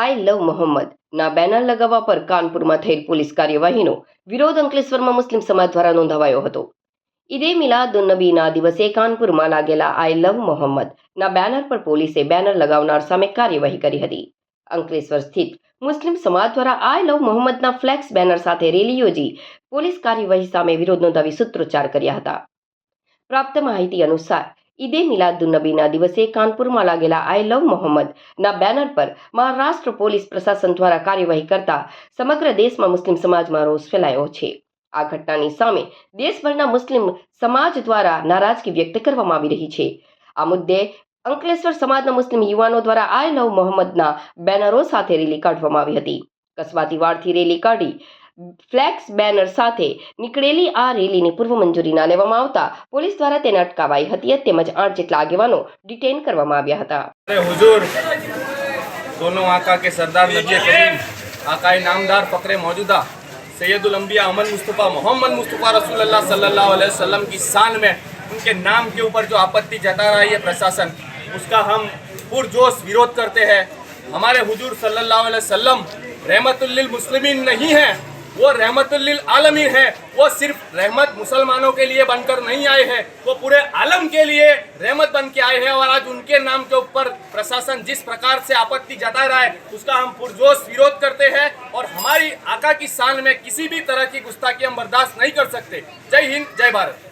આઈ લવ મોહમ્મદ. ના બેનર લગાવવા પર કાનપુરમાં થયેલ પોલીસ કાર્યવાહીનો વિરોધ અંકલેશ્વરમાં મુસ્લિમ સમાજ દ્વારા નોંધાવાયો હતો. ઈદે મિલાદુન્નબીના દિવસે કાનપુરમાં લાગેલા આઈ લવ મોહમ્મદ ના બેનર પર પોલીસે બેનર લગાવનાર સામે કાર્યવાહી કરી હતી. અંકલેશ્વર સ્થિત મુસ્લિમ સમાજ દ્વારા આઈ લવ મોહમ્મદના ફ્લેક્સ બેનર સાથે રેલી યોજી પોલીસ કાર્યવાહી સામે વિરોધ નોંધાવી સૂત્રોચ્ચાર કર્યા હતા. પ્રાપ્ત માહિતી અનુસાર ઈદે મિલાદુન્નબીના દિવસે કાનપુરમાં લાગેલા આઈ લવ મોહમ્મદ ના બેનર પર મહારાષ્ટ્ર પોલીસ પ્રશાસન દ્વારા કાર્યવાહી કરતા સમગ્ર દેશમાં મુસ્લિમ સમાજમાં રોષ ફેલાયો છે આ ઘટનાની સામે દેશભરના મુસ્લિમ સમાજ દ્વારા નારાજગી વ્યક્ત કરવામાં આવી રહી છે આ મુદ્દે અંકલેશ્વર સમાજના મુસ્લિમ યુવાનો દ્વારા આઈ લવ મોહમ્મદના બેનરો સાથે રેલી કાઢવામાં આવી હતી। કસવાતી વાળથી રેલી કાઢી ફ્લેક્સ બેનર સાથે નીકળેલી આ રેલીની પૂર્વ મંજૂરી ના લેવામાં આવતા પોલીસ દ્વારા તેને અટકાવાઈ હતી તેમજ આઠ જેટલા આગેવાનો ડિટેન કરવામાં આવ્યા હતા अरे हुजूर दोनों आका के सरदार नबी करीम आकाए नामदार फ़क्र मौजूदा सैयदुल अंबिया अमन मुस्तफ़ा मोहम्मद मुस्तफ़ा रसूलुल्लाह सल्लल्लाहु अलैहि वसल्लम की शान में उनके नाम के ऊपर जो आपत्ति जता रहा है ये प्रशासन उसका हम पुरजोश विरोध करते हैं हमारे हुजूर सल्लल्लाहु अलैहि वसल्लम रहमतुल लिल मुस्लिमीन नहीं है वो रहमतुल्लिल आलमीन है। वो सिर्फ़ रहमत मुसलमानों के लिए बनकर नहीं आए हैं। वो पूरे आलम के लिए रहमत बन के आए हैं और आज उनके नाम के ऊपर प्रशासन जिस प्रकार से आपत्ति जता रहा है, उसका हम पुरजोश विरोध करते हैं और हमारी आका की शान में किसी भी तरह की गुस्ताखी हम बर्दाश्त नहीं कर सकते। जय हिंद, जय भारत।